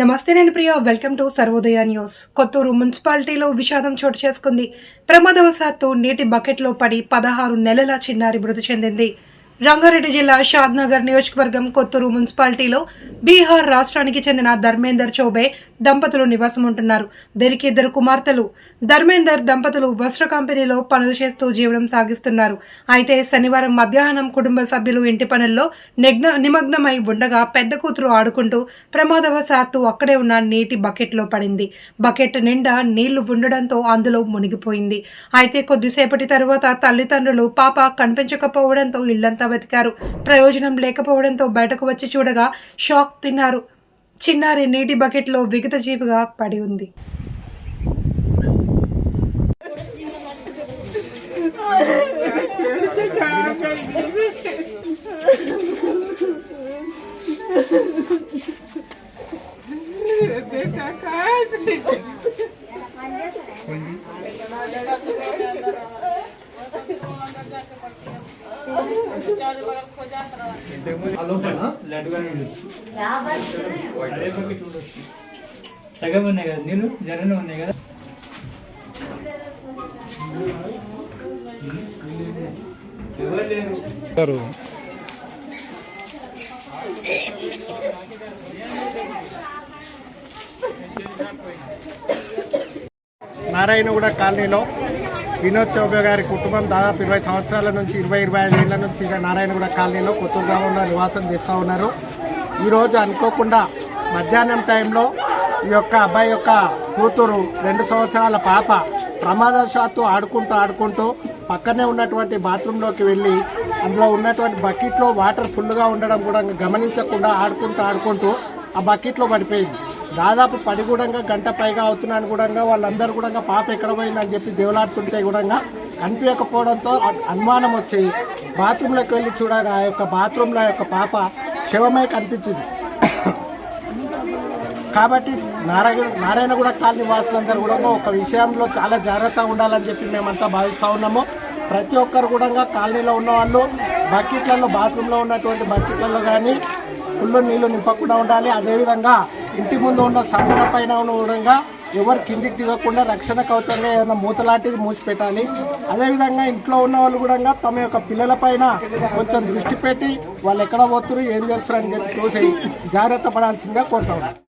నమస్తే నేను Priya. Welcome to Sarvodaya news. Kothur మున్సిపాలిటీలో విషాదం చోటు చేసుకుంది. ప్రమాదవశాత్తు నీటి బకెట్లో పడి పదహారు నెలల చిన్నారి మృతి చెందింది. రంగారెడ్డి జిల్లా షాద్నగర్ నియోజకవర్గం కొత్తూరు మున్సిపాలిటీలో బీహార్ రాష్ట్రానికి చెందిన ధర్మేందర్ చౌబే దంపతులు నివాసం ఉంటున్నారు వీరికి ఇద్దరు కుమార్తెలు. ధర్మేందర్ దంపతులు వస్త్ర కంపెనీలో పనులు చేస్తూ జీవనం సాగిస్తున్నారు. అయితే శనివారం మధ్యాహ్నం కుటుంబ సభ్యులు ఇంటి పనుల్లో నిగ్న నిమగ్నమై ఉండగా పెద్ద కూతురు ఆడుకుంటూ ప్రమాదవశాత్తు అక్కడే ఉన్న నీటి బకెట్లో పడింది. బకెట్ నిండా నీళ్ళు ఉండడంతో అందులో మునిగిపోయింది. అయితే కొద్దిసేపటి తరువాత తల్లిదండ్రులు పాప కనిపించకపోవడంతో ఇల్లంతా వెతికారు. ప్రయోజనం లేకపోవడంతో బయటకు వచ్చి చూడగా షాక్ తిన్నారు. చిన్నారి నీటి బకెట్లో విగత జీవిగా పడి ఉంది. సగం ఉన్నాయి కదా నీళ్ళు జరనే ఉన్నాయి కదా ఎవరు కూడా నారాయణగూడ కాలనీలో వినోద్ చౌబే గారి కుటుంబం దాదాపు ఇరవై సంవత్సరాల నుంచి ఇరవై ఇరవై ఐదు ఏళ్ళ నుంచి ఇక నారాయణగూడ కాలనీలో కొత్త గ్రామంలో నివాసం చేస్తూ ఉన్నారు. ఈరోజు అనుకోకుండా మధ్యాహ్నం టైంలో ఈ యొక్క అబ్బాయి యొక్క కూతురు రెండు సంవత్సరాల పాప ప్రమాదవశాత్తు ఆడుకుంటూ ఆడుకుంటూ పక్కనే ఉన్నటువంటి బాత్రూంలోకి వెళ్ళి అందులో ఉన్నటువంటి బకెట్లో వాటర్ ఫుల్గా ఉండడం కూడా గమనించకుండా ఆడుకుంటూ ఆడుకుంటూ ఆ బకెట్లో పడిపోయింది. దాదాపు పడి కూడా గంట పైగా అవుతున్నాను కూడా వాళ్ళందరూ కూడా పాప ఎక్కడ పోయిందని చెప్పి దేవులాడుతుంటే కూడా కనిపించకపోవడంతో అనుమానం వచ్చి బాత్రూంలోకి వెళ్ళి చూడగా ఆ యొక్క బాత్రూంలో యొక్క పాప శవమై కనిపించింది. కాబట్టి నారాయణ నారాయణగూడ కాలనీ వాసులందరూ కూడా ఒక విషయంలో చాలా జాగ్రత్తగా ఉండాలని చెప్పి మేమంతా భావిస్తూ ఉన్నాము. ప్రతి ఒక్కరు కూడా కాలనీలో ఉన్న వాళ్ళు బకెట్లలో బాత్రూంలో ఉన్నటువంటి బకెట్లలో కానీ ఫుల్ నీళ్ళు నింపకుండా ఉండాలి. అదేవిధంగా ఇంటి ముందు ఉన్న సముద్ర పైన కూడా ఎవరు కిందికి దిగకుండా రక్షణ కవచంగా ఏదైనా మూతలాంటిది మూసిపెట్టాలి అదేవిధంగా ఇంట్లో ఉన్న వాళ్ళు కూడా తమ యొక్క పిల్లల పైన కొంచెం దృష్టి పెట్టి వాళ్ళు ఎక్కడ పోతున్నారు ఏం చేస్తారు అని చెప్పి చూసి జాగ్రత్త పడాల్సిందిగా కోరుతాం